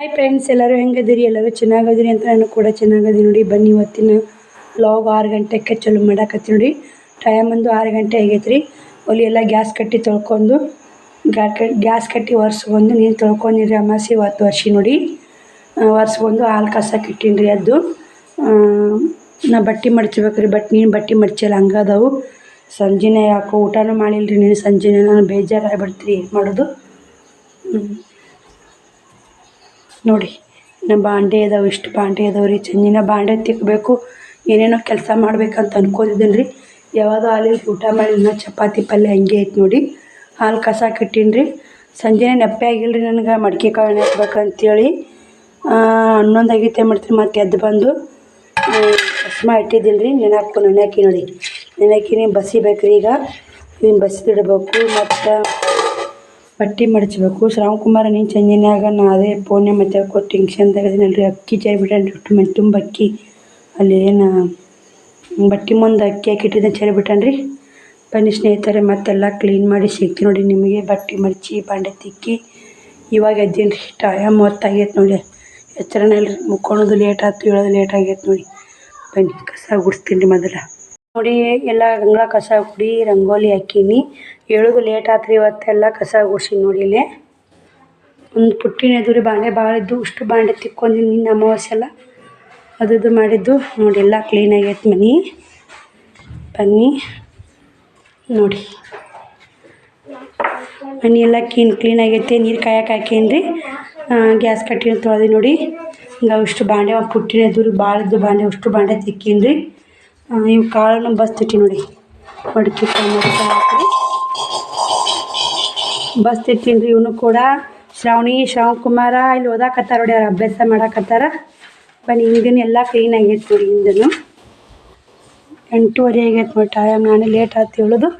Hi friends ಎಲ್ಲರೂ ಹೆಂಗದಿರಿ ಎಲ್ಲರೂ ಚೆನ್ನಾಗದಿರಿ ಅಂತ ನಾನು ಕೂಡ ಚೆನ್ನಾಗದಿ ನೋಡಿ. ಬನ್ನಿ ಇವತ್ತಿನ ಲಾಗ್ ಆರು ಗಂಟೆಗೆ ಚಲೋ ಮಾಡಾಕತ್ತಿ ನೋಡಿ. ಟೈಮ್ ಒಂದು ಆರು ಗಂಟೆ ಆಗೈತೆ ರೀ ಒಲಿ ಎಲ್ಲ ಗ್ಯಾಸ್ ಕಟ್ಟಿ ತೊಳ್ಕೊಂಡು ಗ್ಯಾಸ್ ಕಟ್ಟಿ ಒರೆಸ್ಕೊಂಡು ನೀನು ತೊಳ್ಕೊಂಡಿರಿ ಅಮಾಸಿ ಇವತ್ತು ವರ್ಷಿ ನೋಡಿ. ಒರೆಸ್ಕೊಂಡು ಹಾಲು ಇಟ್ಟೀನಿ ರೀ ಅದು ನಾ ಬಟ್ಟೆ ಮಡ್ಚ್ಬೇಕು ರೀ ಬಟ್ ನೀನು ಬಟ್ಟೆ ಮಡ್ಚಲ್ಲ ಹಂಗದವು ಸಂಜೆನೇ ಯಾಕೋ ಊಟನೂ ಮಾಡಿಲ್ಲ ರೀ ನೀನು. ಸಂಜೆನೇ ನಾನು ಬೇಜಾರಾಗ್ಬಿಡ್ತೀರಿ ಏನು ಮಾಡೋದು? ನೋಡಿ, ನಮ್ಮ ಬಾಂಡೆ ಅದಾವೆ, ಇಷ್ಟು ಬಾಂಡೆ ಅದಾವೆ ರೀ, ಚಂದಿನ ಬಾಂಡೆ ತಿಕ್ಕಬೇಕು ಏನೇನೋ ಕೆಲಸ ಮಾಡ್ಬೇಕಂತ ಅನ್ಕೊಂಡಿದ್ದೀನಿ ರೀ ಯಾವಾಗ ಹಾಲಿ ಊಟ ಮಾಡಿ ಇನ್ನೂ ಚಪಾತಿ ಪಲ್ಯ ಹಂಗೆ ಐತೆ ನೋಡಿ. ಹಾಲು ಕಸ ಕಟ್ಟೀನಿ ರೀ ಸಂಜೆನೇ ನೆಪ್ಪೆ ಆಗಿಲ್ಲ ರೀ ನನಗೆ, ಮಡಿಕೆ ಕಾಳು ನೆಕ್ಬೇಕಂತೇಳಿ ಹನ್ನೊಂದು ಆಗೈತೆ ಮಾಡ್ತೀನಿ, ಮತ್ತೆ ಎದ್ದು ಬಂದು. ಬಸ್ಮ ಇಟ್ಟಿದ್ದೀನಿ ರೀ ನೆನಕು ನೆನೆ ಹಾಕಿ ನೋಡಿ. ನೆನಾಕಿನಿ ಬಸಿಬೇಕು ರೀ ಈಗ. ನೀನು ಬಸಿದಿಡ್ಬೇಕು ಮತ್ತು ಬಟ್ಟೆ ಮಡಚಬೇಕು ಶ್ರಾವಣಕುಮಾರ, ನೀನು ಚಂದಿನಾಗ ನಾ ಅದೇ ಫೋನ್ಯಾಗ ಮಾತಾಡ್ಕೊತ ಟೆನ್ಷನ್ ತೆಗೆದಿನಲ್ರಿ ಅಕ್ಕಿ ಅಷ್ಟು ಮಂದಿ ತುಂಬ ಅಕ್ಕಿ. ಅಲ್ಲಿ ಏನು ಬಟ್ಟೆ ಮುಂದೆ ಅಕ್ಕಿ ಹಾಕಿಟ್ಟಿದ್ದ ಚೆರಿ ಬಿಟ್ಟನ್ರಿ. ಬನ್ನಿ ಸ್ನೇಹಿತರೆ, ಮತ್ತೆಲ್ಲ ಕ್ಲೀನ್ ಮಾಡಿ ಸಿಗ್ತೀನಿ ನೋಡಿ ನಿಮಗೆ. ಬಟ್ಟೆ ಮಡಚಿ, ಬಾಂಡೆ ತಿಕ್ಕಿ. ಇವಾಗ ಎದ್ದೀನಿ ರೀ ಟೈಮ್ ಹೊತ್ತಾಗೈತೆ ನೋಡಿ. ಎಚ್ಚರನೇ ಇಲ್ರಿ. ಮುಕ್ಕೊಳೋದು ಲೇಟ್ ಆಯ್ತು ಹೇಳೋದು ಲೇಟ್ ಆಗೈತೆ ನೋಡಿ. ಬನ್ನಿ, ಕಸ ಗುಡಿಸ್ತೀನಿ ರೀ ಮೊದಲ. ನೋಡಿ, ಎಲ್ಲ ಗಂಗಳ ಕಸ ಕುಡಿ, ರಂಗೋಲಿ ಹಾಕೀನಿ. ಏಳೋದು ಲೇಟ್ ಆತ್ರಿ ಇವತ್ತೆಲ್ಲ ಕಸ ಗುಡ್ಸೀನಿ ನೋಡಿ ಇಲ್ಲಿ. ಒಂದು ಪುಟ್ಟಿನ ಎದುರು ಬಾಂಡೆ ಭಾಳ ಇದ್ದು ಅಷ್ಟು ಬಾಂಡೆ ತಿಕ್ಕೊಂಡಿನಿ ನಿನ್ನ ಅಮಾವಾಸ್ಯೆ ಎಲ್ಲ ಅದು ಇದು ಮಾಡಿದ್ದು, ನೋಡಿ, ಎಲ್ಲ ಕ್ಲೀನ್ ಆಗೈತೆ ಮನೆ. ಬನ್ನಿ, ನೋಡಿ. ಮನೆ ಎಲ್ಲ ಕ್ಲೀನ್ ಕ್ಲೀನ್ ಆಗೈತೆ. ನೀರು ಕಾಯಕ್ಕೆ ಹಾಕೀನಿ ಗ್ಯಾಸ್ ಕಟ್ಟಿನ ತೊಳೆದು ನೋಡಿ. ಹಿಂಗೆ ಅಷ್ಟು ಬಾಂಡೆ ಪುಟ್ಟಿನ ಎದುರು ಭಾಳ ಇದ್ದು ಬಾಂಡೆ ಅಷ್ಟು ಬಾಂಡೆ ತಿಕ್ಕೀನಿ ಇವು ಕಾಳನ್ನು ಬಸ್ತಿಟ್ಟಿ ನೋಡಿ. ಮಡಕೆ ಮಡಿಕೆ ಹಾಕಿ ರೀ ಇವನು ಕೂಡ. ಶ್ರಾವಣಿ ಶ್ರಾವಣಕುಮಾರ ಇಲ್ಲಿ ಓದಾಕತ್ತಾರ ನೋಡಿ ಅವ್ರು ಅಭ್ಯಾಸ ಮಾಡಾಕತ್ತಾರ. ಬನ್ನಿ, ಹಿಂದಿನ ಎಲ್ಲ ಕ್ಲೀನ್ ಆಗೈತೆ ನೋಡಿ ಹಿಂದನು. ಎಂಟೂವರೆ ಆಗೈತೆ ನೋಡಿ ಟೈಮ್ ನಾನೇ ಲೇಟ್ ಆಯ್ತು ಹೇಳೋದು.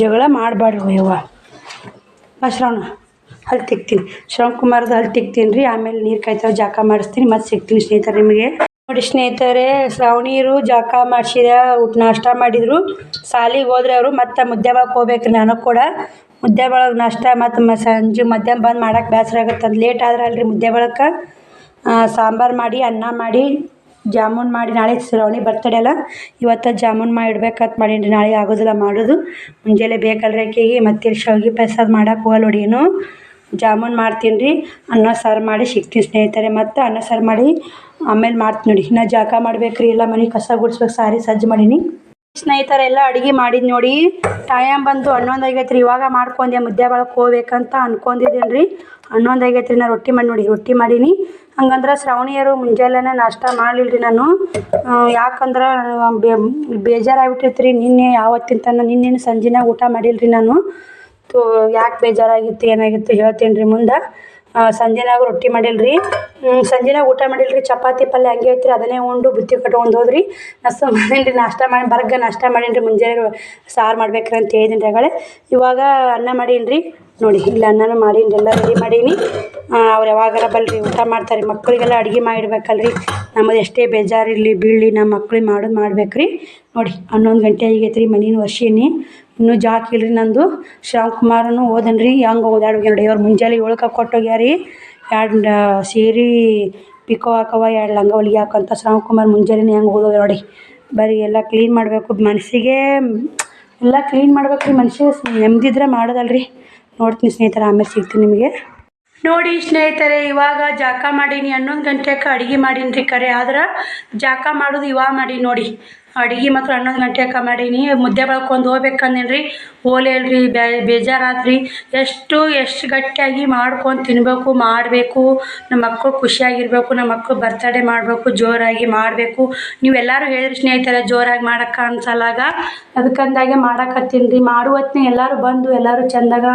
ಜಗಳ ಮಾಡಬಾರ್ದು ಯವ್ವ ಶ್ರಾವಣ. ಹಲ್ ತಿಕ್ತೀನಿ. ಶ್ರವಣಕುಮಾರ್ದು ಅಲ್ಲಿ ತಿಕ್ತೀನಿ ರೀ ಆಮೇಲೆ ನೀರು ಕಾಯ್ತಾರೆ ಜಾಕ ಮಾಡಿಸ್ತೀನಿ, ಮತ್ತೆ ಸಿಗ್ತೀನಿ ಸ್ನೇಹಿತರೆ ನಿಮಗೆ. ನೋಡಿ ಸ್ನೇಹಿತರೆ ಶ್ರಾವಣಿಯರು ಜಾಕ ಮಾಡಿಸಿದ, ಊಟ ನಾಷ್ಟ ಮಾಡಿದರು. ಸಾಲಿಗೆ ಹೋದ್ರೆ ಅವರು ಮತ್ತೆ ಮುದ್ದೆ ಒಳಗೆ ಹೋಗ್ಬೇಕು ನಾನು ಕೂಡ. ಮುದ್ದೆ ಒಳಗೆ ನಾಷ್ಟ ಮತ್ತು ಮ ಸಂಜೆ ಮಧ್ಯಾಹ್ನ ಬಂದು ಮಾಡೋಕ್ಕೆ ಬೇಸರ ಆಗುತ್ತೆ. ಲೇಟ್ ಆದ್ರೆ ಅಲ್ರಿ ಮುದ್ದೆ ಒಳಕ್ಕೆ ಸಾಂಬಾರು ಮಾಡಿ, ಅನ್ನ ಮಾಡಿ, ಜಾಮೂನ್ ಮಾಡಿ. ನಾಳೆ ಶ್ರಾವಣಿ ಬರ್ತಡೆ ಅಲ್ಲ. ಇವತ್ತು ಜಾಮೂನ್ ಮಾಡಿ ಇಡ್ಬೇಕಂತ ಮಾಡೀನಿ ನಾಳೆ ಆಗೋದಿಲ್ಲ ಮಾಡೋದು. ಮುಂಜಾನೆ ಬೇಕಲ್ರಿ ಆಕೆಗೆ. ಮತ್ತೆ ಶಾವಿಗೆ ಪಾಯಸ ಮಾಡಕ್ಕೆ ಹೋಗಲ್ಲ ನೋಡಿ ಏನು. ಜಾಮೂನ್ ಮಾಡ್ತೀನಿ ರೀ. ಅನ್ನ, ಸಾರು ಮಾಡಿ ಸಿಗ್ತೀನಿ ಸ್ನೇಹಿತರೆ. ಮತ್ತು ಅನ್ನ, ಸಾರು ಮಾಡಿ ಆಮೇಲೆ ಮಾಡ್ತೀನಿ ನೋಡಿ. ಇನ್ನು ಜಾಗ ಮಾಡ್ಬೇಕು ರೀ ಎಲ್ಲ ಮನೆ ಕಸ ಗುಡಿಸ್ಬೇಕು, ಸಾರಿ ಸಜ್ಜು ಮಾಡೀನಿ. ಸ್ನೇಹಿತರೆ, ಎಲ್ಲ ಅಡುಗೆ ಮಾಡಿದ್ದು ನೋಡಿ. ಟೈಮ್ ಬಂದು ಹನ್ನೊಂದು ಆಗೈತೆ ರೀ. ಇವಾಗ ಮಾಡ್ಕೊಂಡೆ. ಮುದ್ದೆ ಒಳಗೆ ಹೋಗ್ಬೇಕಂತ ಅನ್ಕೊಂಡಿದ್ದೀನಿ ರೀ. ಹನ್ನೊಂದು ಆಗೈತೆ ರೀ ನಾ ರೊಟ್ಟಿ ಮಾಡಿ ನೋಡಿ. ರೊಟ್ಟಿ ಮಾಡೀನಿ. ಹಂಗಂದ್ರೆ ಶ್ರಾವಣಿಯರು ಮುಂಜಾನೆ ನಾಷ್ಟ ಮಾಡಲಿಲ್ಲ ರೀ ನಾನು. ಯಾಕಂದ್ರೆ ಬೇಜಾರಾಗ್ಬಿಟ್ಟಿರ್ತೀರಿ. ನಿನ್ನೆ ಯಾವತ್ತಿನ ತನಕ ನಿನ್ನೆ ಸಂಜೆನಾಗ ಊಟ ಮಾಡಿಲ್ಲ ರೀ ನಾನು. ತೋ, ಯಾಕೆ ಬೇಜಾರಾಗಿತ್ತು, ಏನಾಗಿತ್ತು ಹೇಳ್ತೀನಿ ರೀ ಮುಂದೆ ಸಂಜೆನಾಗ ರೊಟ್ಟಿ ಮಾಡಿಲ್ರಿ. ಸಂಜೆನಾಗ ಊಟ ಮಾಡಿಲ್ರಿ, ಚಪಾತಿ ಪಲ್ಯ ಹಂಗೆ ಐತ್ರಿ, ಅದನ್ನೇ ಉಂಡು ಬುತ್ತಿ ಕಟ್ಕೊಂಡು ಹೋದ್ರಿ. ನಾ ಮಾಡೀನಿ ನಾಷ್ಟ ಮಾಡಿ, ಬರ್ಗ ನಾಷ್ಟ ಮಾಡೀನಿ ಮುಂಜಾನೆ ಸಾರು ಮಾಡ್ಬೇಕ್ರಿ ಅಂತ ಹೇಳಿದೀನಿ ರೀ ಇವಾಗ ಅನ್ನ ಮಾಡೀನಿ ರೀ ನೋಡಿ, ಇಲ್ಲ ಅನ್ನನೂ ಮಾಡೀನಿ ಎಲ್ಲ ರೆಡಿ ಮಾಡೀನಿ. ಅವ್ರು ಯಾವಾಗಾರ ಬಲ್ರಿ, ಊಟ ಮಾಡ್ತಾರೆ. ಮಕ್ಕಳಿಗೆಲ್ಲ ಅಡುಗೆ ಮಾಡಿಡ್ಬೇಕಲ್ರಿ. ನಮ್ಮದು ಎಷ್ಟೇ ಬೇಜಾರಿರಲಿ, ಬೀಳಲಿ ನಮ್ಮ ಮಕ್ಳಿಗೆ ಮಾಡೋದು ಮಾಡ್ಬೇಕು ರೀ ನೋಡಿ, ಹನ್ನೊಂದು ಗಂಟೆ ಆಗೈತೆ ರೀ ಮನೇನ ವರ್ಷಿನಿ. ಇನ್ನೂ ಜಾಕ್ ಇಲ್ರಿ ನಂದು. ಶ್ರಾವಣಕುಮಾರನು ಓದನ್ರಿ. ಹೆಂಗೆ ಓದಾಡ್ಬೇಕು ನೋಡಿ ಅವ್ರು ಮುಂಜಾನೆ ಏಳಕ್ಕೆ ಕೊಟ್ಟೋಗ್ಯಾರಿ. ಎರಡು ಸೀರೆ ಪಿಕೋ ಹಾಕವ, ಎರಡು ಲಂಗ ಹೊಲಿಗೆ ಹಾಕಂತ ಕುಮಾರ್ ಮುಂಜಾನೆ ಹೆಂಗೆ ಓದೋದು ನೋಡಿ ಬರೀ ಎಲ್ಲ ಕ್ಲೀನ್ ಮಾಡಬೇಕು. ಮನಸ್ಸಿಗೆ, ಎಲ್ಲ ಕ್ಲೀನ್ ಮಾಡ್ಬೇಕು ರೀ ಮನಸ್ಸಿಗೆ ನೆಮ್ಮದಿದ್ರೆ ಮಾಡೋದಲ್ರಿ. ನೋಡ್ತೀನಿ ಸ್ನೇಹಿತರೆ, ಆಮೇಲೆ ಸಿಗ್ತೀನಿ ನಿಮಗೆ. ನೋಡಿ ಸ್ನೇಹಿತರೆ, ಇವಾಗ ಜಾಕ ಮಾಡೀನಿ. ಹನ್ನೊಂದು ಗಂಟೆಗೆ ಅಡುಗೆ ಮಾಡೀನಿ ರೀ ಕರೆ. ಆದ್ರೆ ಜಾಕ ಮಾಡೋದು ಇವಾಗ ಮಾಡಿ ನೋಡಿ. ಅಡುಗೆ ಮಾತ್ರ ಹನ್ನೊಂದು ಗಂಟೆಗೆ ಮಾಡೀನಿ. ಮುದ್ದೆ ಬಳ್ಕೊಂಡು ಹೋಗ್ಬೇಕಂದೇನ್ರಿ. ರೀ ಬೇ ಅಲ್ರಿ ಬೇಜಾರಾತು ರೀ ಎಷ್ಟು ಎಷ್ಟು ಗಟ್ಟಿಯಾಗಿ ಮಾಡ್ಕೊಂಡು ತಿನ್ನಬೇಕು ಮಾಡಬೇಕು. ನಮ್ಮ ಮಕ್ಕಳು ಖುಷಿಯಾಗಿರಬೇಕು ನಮ್ಮ ಮಕ್ಕಳು ಬರ್ತಡೇ ಮಾಡಬೇಕು, ಜೋರಾಗಿ ಮಾಡಬೇಕು. ನೀವೆಲ್ಲರೂ ಹೇಳಿರಿ ಸ್ನೇಹಿತರೆ, ಜೋರಾಗಿ ಮಾಡೋಕೆ ಅನ್ಸಲ್ಲಾಗ. ಅದಕ್ಕಂದಾಗೆ ಮಾಡಕತ್ತೀನಿ ರೀ ಮಾಡುವತ್ತಿನ ಎಲ್ಲರೂ ಬಂದು ಎಲ್ಲರೂ ಚಂದಾಗ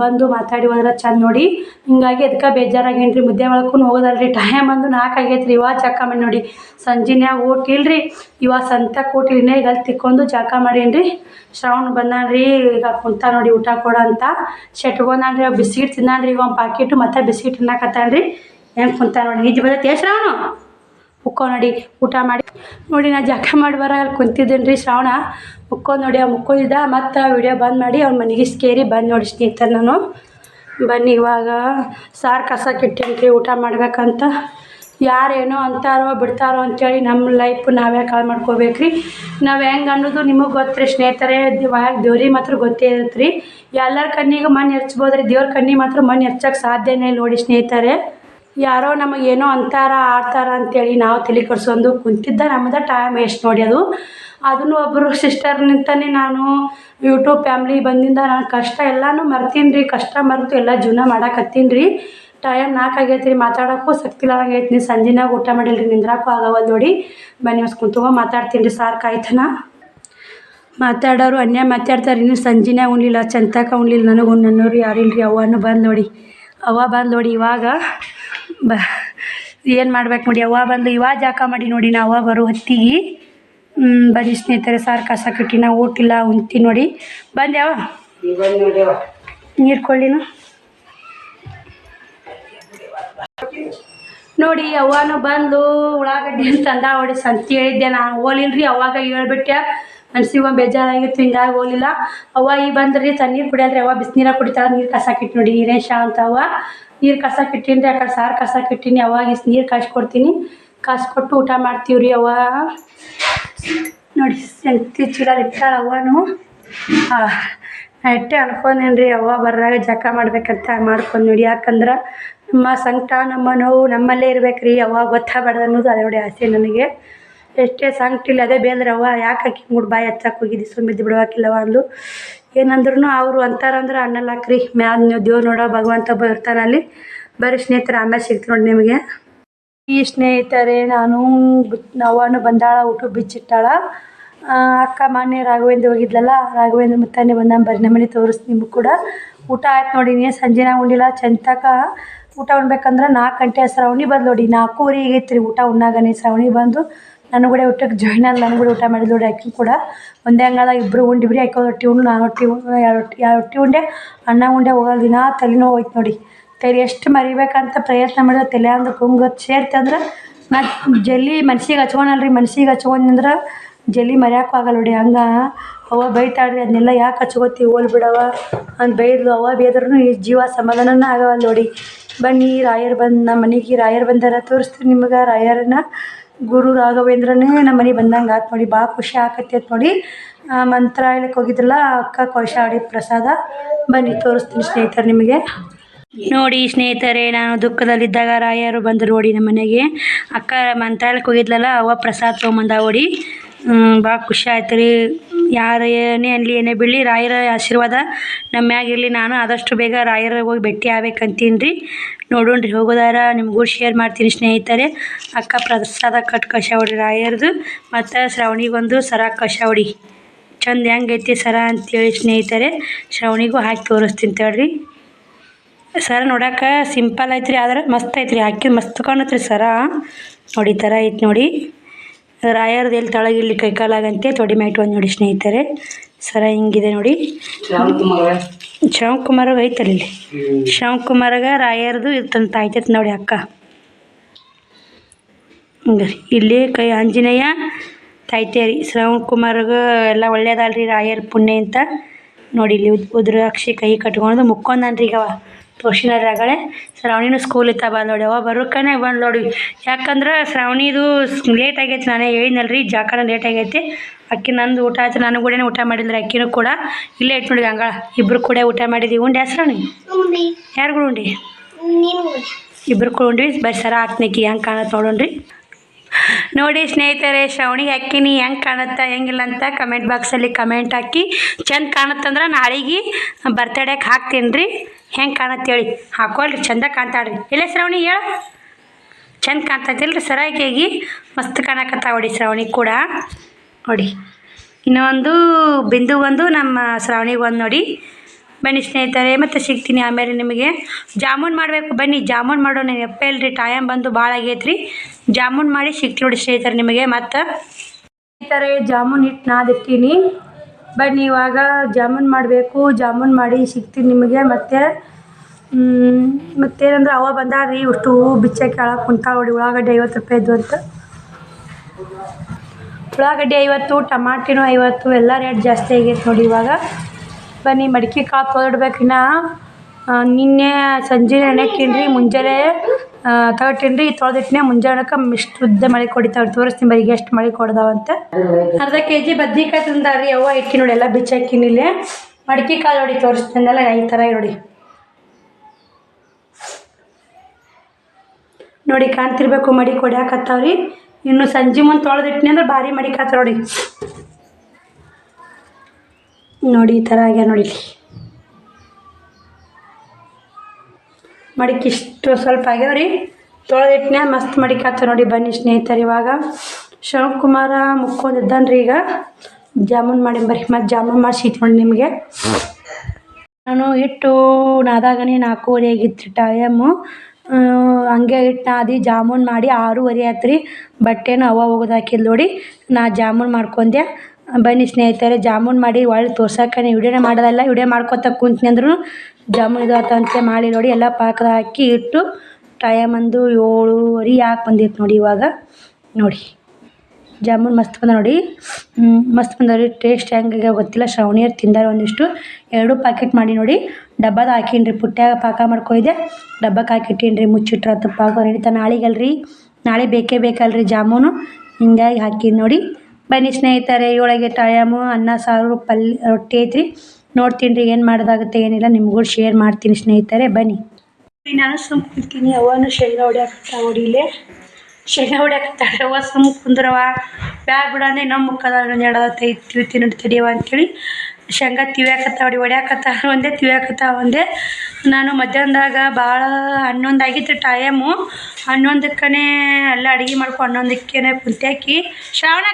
ಬಂದು ಮಾತಾಡಿ ಹೋದ್ರೆ ಚಂದ ನೋಡಿ. ಹಿಂಗಾಗಿ ಅದಕ್ಕೆ ಬೇಜಾರಾಗೇನ್ರಿ ಮುದ್ದೆ ಒಳಕ್ಕೂ ಹೋಗೋದಲ್ರಿ. ಟೈಮ್ ಬಂದು ನಾಲ್ಕು ಆಗೈತ್ರಿ ಇವಾಗ ಜಳಕ ಮಾಡಿ ನೋಡಿ. ಸಂಜೆನ್ಯಾಗ ಊಟಿಲ್ರಿ ಇವಾಗ ಸಂತಕ್ಕೆ ಊಟ ಇನ್ನೇ ಈಗ ಅಲ್ಲಿ ತಿಕ್ಕೊಂಡು ಜಳಕ ಮಾಡೀನಿ ರೀ ಶ್ರಾವಣ ಬಂದಾನ್ರಿ, ಈಗ ಕುಂತ ನೋಡಿ ಊಟ ಕೊಡ ಅಂತ. ಶೆಟ್ಗೊಂದ್ರಿ ಬಿಸ್ಕಿಟ್ ತಿನ್ನಾನ್ರಿ ಈಗ ಒಂದು ಪಾಕಿಟು ಮತ್ತೆ ಬಿಸ್ಕಿಟ್ ತಿನ್ನಕತ್ತಾನ್ರಿ. ಹೆಂಗೆ ಕುಂತ ನೋಡಿ ನಿದ್ದೆ ಬಂದೈತೆ ಶ್ರಾವಣ? ಮುಕ್ಕೋ ನೋಡಿ, ಊಟ ಮಾಡಿ. ನೋಡಿ, ನಾ ಜಳಕ ಮಾಡಿ ಬರ ಅಲ್ಲಿ ಕುಂತಿದ್ದೇನೆ ರೀ ಶ್ರಾವಣ. ಮುಕ್ಕೊಂಡ್ ನೋಡಿ, ಆ ಮುಕ್ಕೊಂಡಿದ್ದ ಮತ್ತು ವಿಡಿಯೋ ಬಂದ್ ಮಾಡಿ, ಅವ್ನ ಮನೆಗೆ ಸ್ಕೇರಿ ಬಂದು ನೋಡಿ ಸ್ನೇಹಿತ ನಾನು. ಬನ್ನಿ ಇವಾಗ. ಸಾರು ಕಸ ರೀ ಊಟ ಮಾಡ್ಬೇಕಂತ. ಯಾರೇನೋ ಅಂತಾರೋ ಬಿಡ್ತಾರೋ ಅಂತೇಳಿ ನಮ್ಮ ಲೈಫ್ ನಾವೇ ಕಾಲ್ ಮಾಡ್ಕೋಬೇಕು ರೀ ನಾವು ಹೆಂಗೆ ಅನ್ನೋದು ನಿಮಗೆ ಗೊತ್ತು ರೀ ಸ್ನೇಹಿತರೆ. ಇವಾಗ ದೇವ್ರಿಗೆ ಮಾತ್ರ ಗೊತ್ತೇ ಇರುತ್ತೆ ರೀ ಎಲ್ಲರ ಕಣ್ಣಿಗೆ ಮಣ್ಣು ಎರ್ಚ್ಬೋದು ರೀ ದೇವ್ರ ಕಣ್ಣಿಗೆ ಮಾತ್ರ ಮಣ್ಣು ಎರ್ಚಕ್ಕೆ ಸಾಧ್ಯನೇ ನೋಡಿ ಸ್ನೇಹಿತರೆ. ಯಾರೋ ನಮಗೆ ಏನೋ ಅಂತಾರ, ಆಡ್ತಾರ ಅಂತೇಳಿ ನಾವು ತಲೆ ಕೆಡ್ಸ್ಕೊಂಡು ಕುಂತಿದ್ದ ನಮ್ಮದ ಟೈಮ್ ವೇಸ್ಟ್ ನೋಡಿ ಅದು. ಅದನ್ನು ಒಬ್ಬರು ಸಿಸ್ಟರ್ನಿಂತಾನೆ ನಾನು ಯೂಟ್ಯೂಬ್ ಫ್ಯಾಮ್ಲಿ ಬಂದಿಂದ ನಾನು ಕಷ್ಟ ಎಲ್ಲನೂ ಮರ್ತೀನಿ ರೀ ಕಷ್ಟ ಮರೆತು ಎಲ್ಲ ಜೀವನ ಮಾಡಾಕತ್ತೀನಿ ರೀ ಟೈಮ್ ನಾಲ್ಕು ಆಗೈತೆ ರೀ ಮಾತಾಡೋಕ್ಕೂ ಶಕ್ತಿ ಆಗೈತೆ ಸಂಜೆನಾಗ ಊಟ ಮಾಡಿಲ್ಲ ರೀ ನಿಂದ್ರಾಕೂ ಆಗವಲ್ಲ ನೋಡಿ. ಬನ್ನಿ ಹೊಸ್ ಕುಂತ್ಕೊಂಡು ಮಾತಾಡ್ತೀನಿ ರೀ ಸಾರ್ ಕಾಯ್ತನ. ಮಾತಾಡೋರು ಅನ್ಯ ಮಾತಾಡ್ತಾರೆ ಇನ್ನು ಸಂಜೆನೇ ಉಣ್ಲಿಲ್ಲ, ಚಂತಕ ಉಣ್ಲಿಲ್ಲ, ನನಗೆ ನನ್ನೋರು ಯಾರಿಲ್ಲ ರೀ ಅವನು ಬಂದು ನೋಡಿ. ಅವ್ವ ಬಂದು ನೋಡಿ ಇವಾಗ. ಬ, ಏನು ಮಾಡ್ಬೇಕು ನೋಡಿ, ಅವ್ವ ಬಂದು ಇವಾಗ ಜಾಕ ಮಾಡಿ ನೋಡಿ ನಾ ಅವ್ವ ಬರೋ ಹೊತ್ತಿಗೆ ಬನ್ನಿ ಸ್ನೇಹಿತರೆ, ಸಾರು ಕಸಕ್ಕಿಟ್ಟಿ ನಾವು ಊಟಿಲ್ಲ ಉಣ್ತೀನಿ ನೋಡಿ. ಬಂದ್ಯಾವ ನೀರು ಕೊಳ್ಳಿನ? ನೋಡಿ, ಅವ್ವನು ಬಂದು ಉಳ್ಳಾಗಡ್ಡಿ ತಂದ ಹೊಡಿ ಸಂತಿ ಹೇಳಿದ್ದೆ ನಾನು ಹೋಲಿಲ್ರಿ ಅವಾಗ ಹೇಳ್ಬಿಟ್ಟೆ ಮನ್ಸಿಗೆ ಬೇಜಾರಾಗಿತ್ತು, ಹಿಂಗಾಗಿ ಹೋಲಿಲ್ಲ. ಅವ್ವ, ಈ ಬಂದ್ರಿ, ತಣ್ಣೀರು ಕುಡಿಯಲ್ರಿ, ಅವ್ವ ಬಿಸಿನೀರ ಕುಡಿತಾಳೆ, ನೀರು ಕಸಕ್ಕಿಟ್ಟು ನೋಡಿ ನೀರೇಶ ಅಂತ ಅವ್ವ. ನೀರು ಕಸಕ್ಕಿಟ್ಟಿನಿ ರೀ ಆ ಕಡೆ ಸಾರು ಕಸಕ್ಕಿಟ್ಟಿನಿ ಅವಾಗ ಇಷ್ಟು ನೀರು ಕಾಯಿಸ್ಕೊಡ್ತೀನಿ ಕಾಯಿಸ್ಕೊಟ್ಟು ಊಟ ಮಾಡ್ತೀವಿ ರೀ ಅವ್ವ. ನೋಡಿ ಸಂತಿ ಇಟ್ಟಾಳ ಅವ್ವನು. ಎಟ್ಟೆ ಅನ್ಕೊಂಡೇನಿ ರೀ ಅವ್ವ ಬರ್ರಾಗ ಜಕ ಮಾಡ್ಬೇಕಂತ ಮಾಡ್ಕೊಂಡು ನೋಡಿ. ಯಾಕಂದ್ರೆ ನಮ್ಮ ಸಂಕಟ, ನಮ್ಮ ನೋವು ನಮ್ಮಲ್ಲೇ ಇರ್ಬೇಕು ರೀ ಅವ್ವ ಗೊತ್ತಾಗಬಾರ್ದು ಅನ್ನೋದು ಅದೇ ನೋಡಿ ಆಸೆ ನನಗೆ. ಎಷ್ಟೇ ಸಂಕಟ ಇಲ್ಲ ಅದೇ ಬೇಂದ್ರೆ ಅವ್ವ. ಯಾಕೆ ಆಕಿ ಮೂಡ್ ಬಾಯಿ ಹಚ್ಚಕ್ಕೆ ಹೋಗಿದ್ದಿ? ಸುಮ್ಮಿದ್ದು ಬಿಡೋಕಿಲ್ಲವ ಅಂದ್ಲು. ಏನಂದ್ರೂ ಅವರು ಅಂತಾರಂದ್ರೆ ಹಾಕ್ರಿ ಮ್ಯಾಲ ನೀವು ದೇವ್ರು ನೋಡೋ ಭಗವಂತ ಅಲ್ಲಿ. ಬರೀ ಸ್ನೇಹಿತರೆ ಆಮೇಲೆ ಸಿಗ್ತೀನಿ ನೋಡಿ ನಿಮಗೆ. ಈ ಸ್ನೇಹಿತರೆ, ನಾನು ನವ್ವನು ಬಂದಾಳ, ಊಟ ಬಿಚ್ಚಿಟ್ಟಾಳ. ಅಕ್ಕ, ಮಾನ್ಯ ರಾಘವೇಂದ್ರ ಹೋಗಿದ್ಲಲ್ಲ, ರಾಘವೇಂದ್ರ ಮುತ್ತಾನೆ ಬಂದ ಬರ್ರಿ ನಮ್ಮ ಮನೆ ತೋರಿಸ್ತೀನಿ ನಿಮಗೆ ಕೂಡ. ಊಟ ಆಯ್ತು ನೋಡಿ ನೀ ಸಂಜೆನಾಗ ಉಂಡಿಲ್ಲ, ಚಂತಕ ಊಟ ಉಣ್ಬೇಕಂದ್ರೆ ನಾಲ್ಕು ಗಂಟೆ ಶ್ರಾವಣಿ ಬಂದು ನೋಡಿ. ನಾಲ್ಕೂವರೆ ಆಗೈತೆ ರೀ ಊಟ ಉಣ್ಣಾಗನೇ ಶ್ರಾವಣಿ ಬಂದು. ನನ್ನ ಕೂಡ ಊಟಕ್ಕೆ ಜಾಯ್ನ್ ಆಗಿ ನನ್ನ ಕೂಡ ಊಟ ಮಾಡಿದ್ಲು ನೋಡಿ ಕೂಡ. ಒಂದೇ ಹಂಗಾದ ಇಬ್ಬರು ಉಂಡಿಬ್ರಿ ಅಕ್ಕ ರೊಟ್ಟಿ ಉಂಡು, ನಾನು ರೊಟ್ಟಿ ಉಂಡು ಎರಡು ರೊಟ್ಟಿ ಎರಡು ರೊಟ್ಟಿ ಉಂಡೆ ಅನ್ನ ಉಂಡೆ ಹೋಗಲ್ಲ ದಿನ ತಲೆನೋವು ಹೋಯ್ತು ನೋಡಿ. ತಲೆ ಎಷ್ಟು ಮರಿಬೇಕಂತ ಪ್ರಯತ್ನ ಮಾಡಿದ್ರೆ ತಲೆ ಅಂದ್ರೆ ಕುಂಗ ಸೇರ್ತೆ ಅಂದ್ರೆ ನಾ ಜಲ್ಲಿ ಮನ್ಸಿಗೆ ಹಚ್ಕೊಳಲ್ರಿ ಮನ್ಸಿಗೆ ಹಚ್ಕೊಂಡ್ರೆ ಜಲ್ಲಿ ಮರ್ಯಾಕೂ ಆಗಲ್ಲ ನೋಡಿ, ಹಂಗೆ ಅವ ಬೈತಾಳ್ರಿ ಅದನ್ನೆಲ್ಲ ಯಾಕೆ ಹಚ್ಕೋತಿ, ಹೋಲ್ ಬಿಡವ ಅಂತ ಬೈದ್ಲು ಅವ ಬೇದ್ರೂ ಈ ಜೀವ ಸಮಾಧಾನನ ಆಗವಲ್ಲ ನೋಡಿ. ಬನ್ನಿ, ರಾಯರ್ ಬಂದು ನಮ್ಮ ಮನೆಗೆ ರಾಯರ್ ಬಂದಾರ ತೋರಿಸ್ತೀನಿ ನಿಮ್ಗೆ, ರಾಯರನ್ನ. ಗುರು ರಾಘವೇಂದ್ರನೇ ನಮ್ಮ ಮನೆಗೆ ಬಂದಂಗೆ ಆತು ನೋಡಿ, ಭಾಳ ಖುಷಿ ಆಕತ್ತೈತೆ ನೋಡಿ. ಮಂತ್ರಾಲಯಕ್ಕೆ ಹೋಗಿದ್ರಲ್ಲ ಅಕ್ಕ ಕೊಳಶಾಡಿ ಪ್ರಸಾದ. ಬನ್ನಿ, ತೋರಿಸ್ತೀನಿ ಸ್ನೇಹಿತರೆ ನಿಮಗೆ. ನೋಡಿ ಸ್ನೇಹಿತರೆ, ನಾನು ದುಃಖದಲ್ಲಿದ್ದಾಗ ರಾಯರು ಬಂದರು ನೋಡಿ ನಮ್ಮ ಮನೆಗೆ. ಅಕ್ಕ ಮಂತ್ರಾಲಯಕ್ಕೆ ಹೋಗಿದ್ಲಲ್ಲ ಅವ ಪ್ರಸಾದ ತೊಗೊಂಬಂದ ನೋಡಿ. ಭಾಳ ಖುಷಿ ಆಯ್ತು ರೀ. ಯಾರು ಏನೇ ಅನ್ನಲಿ ಏನೇ ಬೀಳಲಿ, ರಾಯರ ಆಶೀರ್ವಾದ ನಮ್ಮ ಮ್ಯಾಗಿರಲಿ ನಾನು ಆದಷ್ಟು ಬೇಗ ರಾಯರ ಹೋಗಿ ಭೇಟಿ ಆಗ್ಬೇಕಂತೀನಿ ರೀ ನೋಡೋಣ ರೀ ಹೋಗೋದಾರ, ನಿಮಗೂ ಶೇರ್ ಮಾಡ್ತೀನಿ ಸ್ನೇಹಿತರೆ. ಅಕ್ಕ ಪ್ರಸಾದ ಕಟ್ ಕಷಾವಡಿ ರಾಯರ್ದು, ಮತ್ತು ಶ್ರಾವಣಿಗೊಂದು ಸರ ಕಷಾವಡಿ ಚಂದ ಹೆಂಗೈತಿ ಸರ ಅಂತೇಳಿ ಸ್ನೇಹಿತರೆ, ಶ್ರಾವಣಿಗೂ ಹಾಕಿ ತೋರಿಸ್ತೀನಿ ತಡ್ರಿ. ಸರ ನೋಡಕ್ಕೆ ಸಿಂಪಲ್ ಐತ್ರಿ ಆದ್ರೆ ಮಸ್ತ್ ಐತ್ರಿ ಹಾಕಿ ಮಸ್ತ್ ಕಾಣತ್ರಿ ಸರ. ನೋಡಿ ಥರ ಐತೆ ನೋಡಿ. ರಾಯರ್ದು ಎಲ್ಲಿ ತಳಗೆ ಇಲ್ಲಿ ಕೈ ಕಾಲಾಗಂತೆ ತೊಡಿ ಮ್ಯಾಟ್ ಒಂದು ನೋಡಿ ಸ್ನೇಹಿತರೆ. ಸರ ಹಿಂಗಿದೆ ನೋಡಿ. ಶಿವಕುಮಾರಾಗ ಐತಲ್ಲ ಇಲ್ಲಿ? ಶಿವಕುಮಾರಾಗ ರಾಯರ್ದು ಇರ್ತಂತ ಆಯ್ತೈತೆ ನೋಡಿ ಅಕ್ಕ. ಹಿಂಗೆ ಇಲ್ಲಿ ಕೈ ಆಂಜನೇಯ ತಾಯ್ತೇರಿ. ಶ್ರವಣ್ ಕುಮಾರ್ಗ ಎಲ್ಲ ಒಳ್ಳೇದಲ್ರಿ ರಾಯರ್ ಪುಣ್ಯ ಅಂತ. ನೋಡಿ ಇಲ್ಲಿ ಉದ್- ಉದ್ರಾಕ್ಷಿ ಕೈ ಕಟ್ಕೊಂಡು ಮುಕ್ಕೊಂಡನ್ರಿ ಈಗ ಅವ ತೋರ್ಸಿನಾರ ಶ್ರಾವಣಿನೂ ಸ್ಕೂಲ್ ಇತ್ತ ಬಂದು ನೋಡಿ ಅವ ಬರೋಕನೇ ಬಂದು ನೋಡಿ. ಯಾಕಂದ್ರೆ ಶ್ರಾವಣಿದು ಲೇಟ್ ಆಗೈತೆ ನಾನೇ ಹೇಳಿದ್ನಲ್ರಿ ಜಾಕನ ಲೇಟ್ ಆಗೈತಿ. ಅಕ್ಕಿ ನಂದು ಊಟ ಆಯ್ತು ನಾನು ಕೂಡ ಊಟ ಮಾಡಿದ್ರೆ ಅಕ್ಕಿನೂ ಕೂಡ. ಇಲ್ಲೇ ಇಟ್ಟು ನೋಡಿ ಹಂಗ ಇಬ್ರು ಕೂಡ ಊಟ ಮಾಡಿದ್ದೀವಿ ಉಂಡೆ ಶ್ರಾವಣಿ ಯಾರು ಉಂಡಿ. ಇಬ್ಬರು ಕೂಡ ಉಂಡ್ವಿ. ಬರೀ ಸರ ಹಂಗೆ ಹೆಂಗೆ ಕಾಣತ್ತೆ ನೋಡೋಣ್ರಿ. ನೋಡಿ ಸ್ನೇಹಿತರೆ ಶ್ರವಣಿಗೆ ಹಾಕಿನಿ ಹೆಂಗೆ ಕಾಣುತ್ತಾ, ಹೆಂಗಿಲ್ಲ ಅಂತ ಕಮೆಂಟ್ ಬಾಕ್ಸಲ್ಲಿ ಕಮೆಂಟ್ ಹಾಕಿ. ಚಂದ ಕಾಣತ್ತಂದ್ರೆ ನಾಳೆಗೆ ಬರ್ತಡೇಗೆ ಹಾಕ್ತೀನಿ ರೀ. ಹೆಂಗೆ ಕಾಣುತ್ತೆ ಹೇಳಿ. ಹಾಕೊಳ್ರಿ, ಚಂದ ಕಾಣ್ತಾಳ್ರಿ. ಇಲ್ಲ ಶ್ರವಣಿ ಹೇಳ? ಚಂದ ಕಾಣ್ತೈತಿಲ್ರಿ ರೀ ಸರಾಗಿಯಾಗಿ ಮಸ್ತ್ ಕಾಣಕತ್ತಾವ ನೋಡಿ ಶ್ರವಣಿ ಕೂಡ. ನೋಡಿ, ಇನ್ನೊಂದು ಬಿಂದು ಒಂದು ನಮ್ಮ ಶ್ರಾವಣಿಗೆ ಒಂದು ನೋಡಿ. ಬನ್ನಿ ಸ್ನೇಹಿತರೆ, ಮತ್ತೆ ಸಿಗ್ತೀನಿ ಆಮೇಲೆ ನಿಮಗೆ. ಜಾಮೂನ್ ಮಾಡಬೇಕು, ಬನ್ನಿ. ಜಾಮೂನ್ ಮಾಡೋಣ ಎಪ್ಪ ಇಲ್ರಿ, ಟೈಮ್ ಬಂದು ಭಾಳ ಆಗೈತ್ರಿ. ಜಾಮೂನ್ ಮಾಡಿ ಸಿಗ್ತೀನಿ ನೋಡಿ ಸ್ನೇಹಿತರೆ ನಿಮಗೆ, ಮತ್ತು? ಸ್ನೇಹಿತರೆ, ಜಾಮೂನ್ ಹಿಟ್ಟು ನಾದಿಟ್ಟೀನಿ ಬನ್ನಿ, ಇವಾಗ ಜಾಮೂನ್ ಮಾಡಬೇಕು. ಜಾಮೂನ್ ಮಾಡಿ ಸಿಗ್ತೀನಿ ನಿಮಗೆ, ಮತ್ತು ಮತ್ತೇನಂದ್ರೆ ಅವ ಬಂದಾಳ್ರಿ ಇಷ್ಟು ಹೂವು ಬಿಚ್ಚಕ್ಕೆ ಕೆಳಗೆ ಕುಂತಾಳ ನೋಡಿ, ಉಳ್ಳಾಗಡ್ಡೆ ಐವತ್ತು ರೂಪಾಯಿದು ಅಂತ. ಉಳ್ಳಾಗಡ್ಡೆ ಐವತ್ತು, ಟಮಾಟಿನೂ ಐವತ್ತು, ಎಲ್ಲ ರೇಟ್ ಜಾಸ್ತಿ ಆಗೈತೆ ನೋಡಿ ಇವಾಗ. ಬನ್ನಿ ಮಡಿಕೆ ಕಾಳು ತೊಳೆದಿಡ್ಬೇಕು ಇನ್ನು. ನಿನ್ನೆ ಸಂಜೆ ನೆನೆಕ್ಕಿನ್ರಿ ಮುಂಜಾನೆ ತಗೊಟ್ಟಿನ್ರಿ ತೊಳೆದಿಟ್ಟನೆ ಮುಂಜಾನಕ್ಕೆ ಇಷ್ಟು ಉದ್ದ ಮಳೆ ಕೊಡಿತಾವ್ರಿ, ತೋರಿಸ್ತೀನಿ ಬರೀ ಎಷ್ಟು ಮಳೆ ಕೊಡ್ದಾವಂತ ಅರ್ಧ ಕೆ ಜಿ ಬದ್ನಿಕಾಯಿ ತಂದಾರ್ರಿ ಅವ್ವ ಇಕ್ಕಿ ನೋಡಿ ಎಲ್ಲ ಬಿಚ್ಚಾಕಿನಿ ಇಲ್ಲಿ. ಮಡಿಕೆ ಕಾಳು ನೋಡಿ ತೋರಿಸ್ತೀನಲ್ಲ ಈ ಥರ ನೋಡಿ. ನೋಡಿ ಕಾಣ್ತಿರ್ಬೇಕು, ಮಡಿ ಕೊಡ್ಯಾಕತ್ತಾವ್ರಿ ಇನ್ನು ಸಂಜೆ ಮುಂದೆ ತೊಳೆದಿಟ್ನಿ ಅಂದ್ರೆ ಭಾರಿ ಮಡಿಕಾತ ನೋಡಿ. ನೋಡಿ, ಈ ಥರ ಆಗ್ಯ ನೋಡಿ ಮಡಿಕೆ ಇಷ್ಟು ಸ್ವಲ್ಪ ಆಗ್ಯಾವ್ರಿ ತೊಳೆದಿಟ್ಟನೇ ಮಸ್ತ್ ಮಡಿಕಾತ ನೋಡಿ ಬನ್ನಿ ಸ್ನೇಹಿತರು ಇವಾಗ. ಶಿವಕುಮಾರ ಮುಕ್ಕೊಂಡಿದ್ದಾನೆ ರೀ ಈಗ. ಜಾಮೂನ್ ಮಾಡಿ ಬರ್ರಿ, ಮತ್ತು ಜಾಮೂನ್ ಮಾಡಿಸಿ ನೋಡಿ ನಿಮಗೆ. ನಾನು ಹಿಟ್ಟು ನಾದಾಗನೇ ನಾಲ್ಕೂವರೆ ಆಗಿತ್ತು ಟೈಮು. ಹಂಗೆ ಹಿಟ್ಟು ನಾದಿ ಜಾಮೂನ್ ಮಾಡಿ ಆರೂವರೆ ಆಯ್ತು ರೀ. ಬಟ್ಟೆನ ಅವ ಹಾಕಿದ್ ನೋಡಿ. ನಾ ಜಾಮೂನ್ ಮಾಡ್ಕೊಂಡೆ ಬನ್ನಿ ಸ್ನೇಹಿತರೆ, ಜಾಮೂನ್ ಮಾಡಿ ಒಳ್ಳೆ ತೋರ್ಸಕ್ಕೆ ವಿಡಿಯೋನೇ ಮಾಡೋದಲ್ಲ, ವಿಡಿಯೋ ಮಾಡ್ಕೊತ ಕುಂತ್ನಿ ಅಂದ್ರೂ ಜಾಮೂನ್ ಇದು ಆತಂತೆ ಮಾಡಿ ನೋಡಿ, ಎಲ್ಲ ಪಾಕ ಹಾಕಿ ಇಟ್ಟು ಟೈಮ್ ಅಂದು ಏಳುವರೆ ಯಾಕೆ ಬಂದಿತ್ತು ನೋಡಿ ಇವಾಗ. ನೋಡಿ, ಜಾಮೂನ್ ಮಸ್ತ್ ಬಂದ ನೋಡಿ. ಮಸ್ತ್ ಬಂದವ್ರಿ ಟೇಸ್ಟ್ ಹೆಂಗೆ ಗೊತ್ತಿಲ್ಲ, ಶ್ರವಣಿಯರು ತಿಂದಾರ ಒಂದಿಷ್ಟು. ಎರಡು ಪ್ಯಾಕೆಟ್ ಮಾಡಿ ನೋಡಿ, ಡಬ್ಬದ ಹಾಕಿನ್ರಿ ಪುಟ್ಟ್ಯಾಗ ಪಾಕ ಮಾಡ್ಕೊಯ್ದೆ. ಡಬ್ಬಕ್ಕೆ ಹಾಕಿಟ್ಟಿನ್ರಿ, ಮುಚ್ಚಿಟ್ರ ಪಾಕ ನಡೀತಾ ನಾಳೆಗಲ್ರಿ, ನಾಳೆ ಬೇಕೇ ಬೇಕಲ್ರಿ ಜಾಮೂನು. ಹಿಂಗಾಗಿ ಹಾಕಿದ್ದು ನೋಡಿ. ಬನ್ನಿ ಸ್ನೇಹಿತರೆ ಇವಳಿಗೆ ಟೈಮು ಅನ್ನ ಸಾರು, ಪಲ್ಯ, ರೊಟ್ಟಿ ಐತ್ರಿ. ನೋಡ್ತೀನಿ ರೀ, ಏನು ಮಾಡೋದಾಗುತ್ತೆ, ಏನಿಲ್ಲ, ನಿಮ್ಗೂ ಶೇರ್ ಮಾಡ್ತೀನಿ ಸ್ನೇಹಿತರೆ, ಬನ್ನಿ. ನಾನು ಸುಮ್ ಕುಂತೀನಿ ಅವನು ಶೇಂಗಾ ಹೊಡ್ಯಾಕತ್ತ ಹೊಡಿಲೆ ಶೇಂಗಾ ಹೊಡ್ಯಾಕತ್ತಾಳೆ ಅವ ಸುಮ್ ಕುಂದ್ರವ ಬ್ಯಾಡ ಬಿಡ ಅಂದ್ರೆ ನಮ್ಮ ಮುಖದ ಎಡದತ್ತ ತಿಳ್ತೀನಿ ತಡಿಯವ ಅಂತೇಳಿ. ಶೇಂಗಾ ತಿವ್ಯಾಕತ್ತ ಹೊಡಿ ಹೊಡ್ಯಾಕತ್ತ ಒಂದೇ ತಿವ್ಯಾಕತ್ತ ಒಂದೇ ನಾನು ಮಧ್ಯಾಹ್ನದಾಗ ಭಾಳ ಹನ್ನೊಂದು ಆಗಿತ್ತು ಟೈಮು ಹನ್ನೊಂದಕ್ಕನೇ ಎಲ್ಲ ಅಡುಗೆ ಮಾಡ್ಕೊ, ಹನ್ನೊಂದಕ್ಕೇನೆ ಕುಂತ್ಯಾಕಿ, ಶ್ರಾವಣ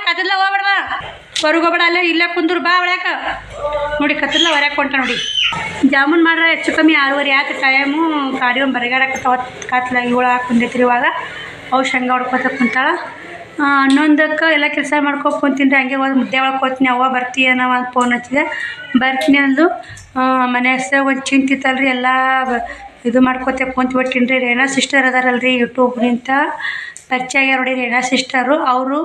ಹೊರಗೆ ಹೋಗ್ಬೇಡ, ಅಲ್ಲೇ ಇಲ್ಲೇ ಕುಂದ್ರು ಬಾ ಹೊಳ್ಯಾಕ ನೋಡಿ ಕತ್ತಲ್ಲ ಹೊರ್ಯಾಕ ಹೊಂಟ ನೋಡಿ. ಜಾಮೂನ್ ಮಾಡ್ರೆ ಹೆಚ್ಚು ಕಮ್ಮಿ ಆರೂವರೆ ಆಯ್ತು ಟೈಮು ಗಾಡಿ ಒಂದು ಬರಗಾಡಕತ್ತಾವ ಕತ್ಲ ಹುಳ ಕುಂದೈತ್ರಿ ಇವಾಗ. ಅವು ಶೇಂಗಾ ಹೊಡ್ಕೊತ ಕುಂತಾಳ. ಹನ್ನೊಂದಕ್ಕೆ ಎಲ್ಲ ಕೆಲಸ ಮಾಡ್ಕೊ ಕುಂತೀನಿ ರೀ ಹಂಗೆ ಒಂದು ಮುದ್ದೆ ಒಳಗೆ ಕೂತೀನಿ ಅವ್ವ ಬರ್ತೀಯನವ ಅಂತ ಫೋನ್ ಹಚ್ಚಿದೆ. ಬರ್ತೀನಿ ಅಂದು ಮನೆ ಹೆಸ್ರಾಗ ಒಂದು ಚಿಂತಿತ್ತಲ್ರಿ ಎಲ್ಲ ಬ- ಇದು ಮಾಡ್ಕೋತೆ ರೀ ಏನೋ ಸಿಸ್ಟರ್ ಅದಾರಲ್ರಿ ಯೂಟ್ಯೂಬ್ನಿಂದ ಪರಿಚಯ ನೋಡಿ ರೇಣಾ ಸಿಸ್ಟರು ಅವರು,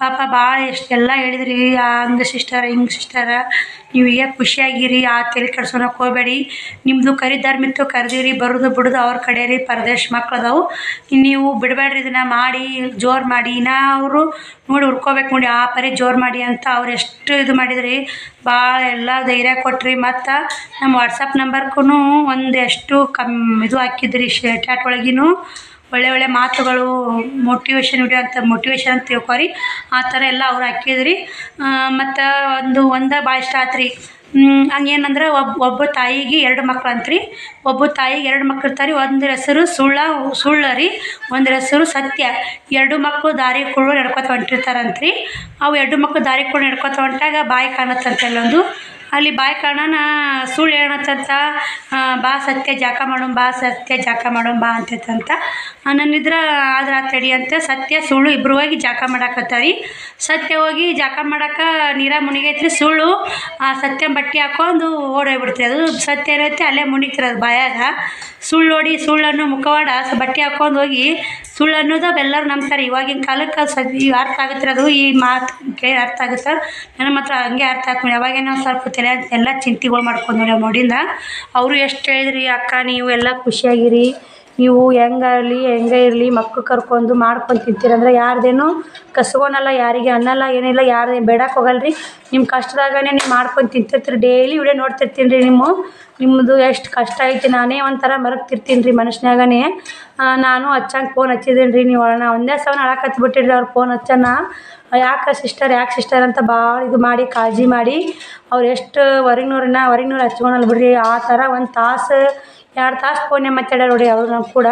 ಪಾಪ ಭಾಳ ಎಲ್ಲ ಹೇಳಿದ್ರಿ ಹಂಗೆ ಸಿಸ್ಟರ್ ಹಿಂಗೆ ಸಿಸ್ಟರ ನೀವು ಈಗ ಖುಷಿಯಾಗಿರಿ, ಆ ತಲೆ ಕೆಡ್ಸೋಣಕ್ಕೆ ಹೋಗಬೇಡಿ ನಿಮ್ಮದು ಕರಿ ಧರ್ಮಿತ್ತು ಕರೆದಿರಿ, ಬರೋದು ಬಿಡೋದು ಅವ್ರ ಕಡೆ ರೀ, ಪರದೇಶ ಮಕ್ಳು ಅದಾವು. ನೀವು ಬಿಡಬೇಡ್ರಿ ಇದನ್ನ ಮಾಡಿ, ಜೋರು ಮಾಡಿ ನಾ ಅವರು ನೋಡಿ ಹುರ್ಕೋಬೇಕು ನೋಡಿ, ಆ ಪರಿ ಜೋರು ಮಾಡಿ ಅಂತ ಅವ್ರು ಎಷ್ಟು ಇದು ಮಾಡಿದ್ರಿ ಭಾಳ ಎಲ್ಲ ಧೈರ್ಯ ಕೊಟ್ರಿ, ಮತ್ತು ನಮ್ಮ ವಾಟ್ಸಪ್ ನಂಬರ್ಗೂ ಒಂದು ಎಷ್ಟು ಕಮ್ ಇದು ಹಾಕಿದ್ರಿ ಚಾಟ್ ಒಳಗಿನೂ. ಒಳ್ಳೆ ಒಳ್ಳೆ ಮಾತುಗಳು ಮೋಟಿವೇಶನ್ ವಿಡಿಯೋ ಅಂತ ಮೋಟಿವೇಶನ್ ಅಂತ ತಿಳ್ಕೊರಿ. ಆ ಥರ ಎಲ್ಲ ಅವ್ರು ಹಾಕಿದ್ರಿ. ಮತ್ತು ಒಂದು ಒಂದು ಭಾಳ ಇಷ್ಟ ಆತ್ರಿ. ಹಂಗೇನಂದ್ರೆ ಒಬ್ಬ ಒಬ್ಬ ತಾಯಿಗೆ ಎರಡು ಮಕ್ಳು ಅಂತ್ರಿ ಒಬ್ಬ ತಾಯಿಗೆ ಎರಡು ಮಕ್ಳು ಇರ್ತಾರೆ ಒಂದ್ರ ಹೆಸರು ಸುಳ್ಳ ಸುಳ್ಳ ರೀ ಒಂದ್ರ ಹೆಸರು ಸತ್ಯ. ಎರಡು ಮಕ್ಕಳು ದಾರಿ ಕುಳ್ಳು ನಡ್ಕೊತ ಹೊಂಟಿರ್ತಾರಂತ್ರಿ. ಅವು ಎರಡು ಮಕ್ಕಳು ದಾರಿ ಕುಳ್ಳು ನಡ್ಕೊತ ಹೊಂಟಾಗ ಬಾಯಿ ಕಾಣತ್ತಂತೆ ಅಲ್ಲೊಂದು. ಅಲ್ಲಿ ಬಾಯಿ ಕಾಣನ ಸುಳ್ಳು ಹೇಳತ್ತಂತ ಬಾ ಸತ್ಯ ಜಾಕ ಮಾಡೋಣ, ಬಾ ಸತ್ಯ ಜಾಕ ಮಾಡೋಣ, ಬಾ ಅಂತೈತಂತ. ನನ್ನಿದ್ರೆ ಆದ್ರೆ ತಡಿ ಅಂತ ಸತ್ಯ ಸುಳ್ಳು ಇಬ್ಬರು ಹೋಗಿ ಜಾಕ ಮಾಡಾಕತ್ತಾರಿ. ಸತ್ಯ ಹೋಗಿ ಜಾಕ ಮಾಡಕ್ಕೆ ನೀರ ಮುನಿಗೈತ್ರಿ ಸುಳ್ಳು, ಆ, ಸತ್ಯ ಬಟ್ಟೆ ಹಾಕೊಂಡು ಓಡೋಗ್ಬಿಡ್ತೀರಿ ಅದು ಸತ್ಯ ಏನೈತಿ, ಅಲ್ಲೇ ಮುನಿಗ್ತಿರೋದು ಬಾಯಾಗ. ಸುಳ್ಳು ನೋಡಿ ಸುಳ್ಳನ್ನು ಮುಖವಾಡ, ಬಟ್ಟೆ ಹಾಕೊಂಡು ಹೋಗಿ ಸುಳ್ಳು ಅನ್ನೋದು ಅವೆಲ್ಲರೂ ನಂಬ್ತಾರೆ. ಇವಾಗಿನ ಕಾಲಕ್ಕೆ ಸದ್ ಈಗ ಅರ್ಥ ಆಗುತ್ತೆ. ಅದು ಈ ಮಾತು ಕೇಳಿ ಅರ್ಥ ಆಗುತ್ತೆ? ನನ್ನ ಮಾತ್ರ ಹಂಗೆ ಅರ್ಥ ಆಗ್ಕೊಂಡು ನಾವು ಸ್ವಲ್ಪ ತಲೆ ಎಲ್ಲ ಚಿಂತೆಗಳು ಮಾಡ್ಕೊಂಡು ನೋಡಿ ನೋಡಿಂದ ಅವರು ಎಷ್ಟು ಹೇಳಿದ್ರಿ, ಅಕ್ಕ, ನೀವು ಎಲ್ಲ ಖುಷಿಯಾಗಿರಿ. ನೀವು ಹೆಂಗಾಗಲಿ, ಹೆಂಗೆ ಇರಲಿ, ಮಕ್ಳು ಕರ್ಕೊಂಡು ಮಾಡ್ಕೊಂಡು ತಿಂತೀರಂದ್ರೆ ಯಾರ್ದೇನು ಕಸ್ಕೊನಲ್ಲ, ಯಾರಿಗೆ ಅನ್ನಲ್ಲ, ಏನಿಲ್ಲ ಯಾರು ಬೇಡಕ್ಕೆ ಹೋಗಲ್ರಿ. ನಿಮ್ಮ ಕಷ್ಟದಾಗನೇ ನೀವು ಮಾಡ್ಕೊಂಡು ತಿಂತಿರ್ತೀರಿ. ಡೈಲಿ ವಿಡಿಯೋ ನೋಡ್ತಿರ್ತೀನಿ ರೀ ನಿಮ್ಮ. ನಿಮ್ಮದು ಎಷ್ಟು ಕಷ್ಟ ಐತಿ ನಾನೇ ಒಂಥರ ಮರಗ್ತಿರ್ತೀನಿ ರೀ ಮನುಷ್ಯನಾಗನೇ ನಾನು ಹಚ್ಚಂಗೆ ಫೋನ್ ಹಚ್ಚಿದ್ದೀನಿ ರೀ ನೀವು ನಾ ಒಂದೇ ಸಲ ಅಳಕತ್ತಿ ಬಿಟ್ಟಿರಿ ಅವ್ರು ಫೋನ್ ಹಚ್ಚನ ಯಾಕೆ ಸಿಸ್ಟರ್ ಯಾಕೆ ಸಿಸ್ಟರ್ ಅಂತ ಭಾಳ ಇದು ಮಾಡಿ, ಕಾಳಜಿ ಮಾಡಿ. ಅವ್ರು ಎಷ್ಟು ಹೊರಗಿನವ್ರನ್ನ ಹೊರಗಿನವ್ರು ಹಚ್ಕೊಳಲ್ಲ ಬಿಡ್ರಿ. ಆ ಥರ ಒಂದು ತಾಸು ಎರಡು ತಾಸು ಫೋನೇ ಮಾತಾಡ್ಯಾರ ನೋಡಿ ಅವ್ರು ನಾವು ಕೂಡ.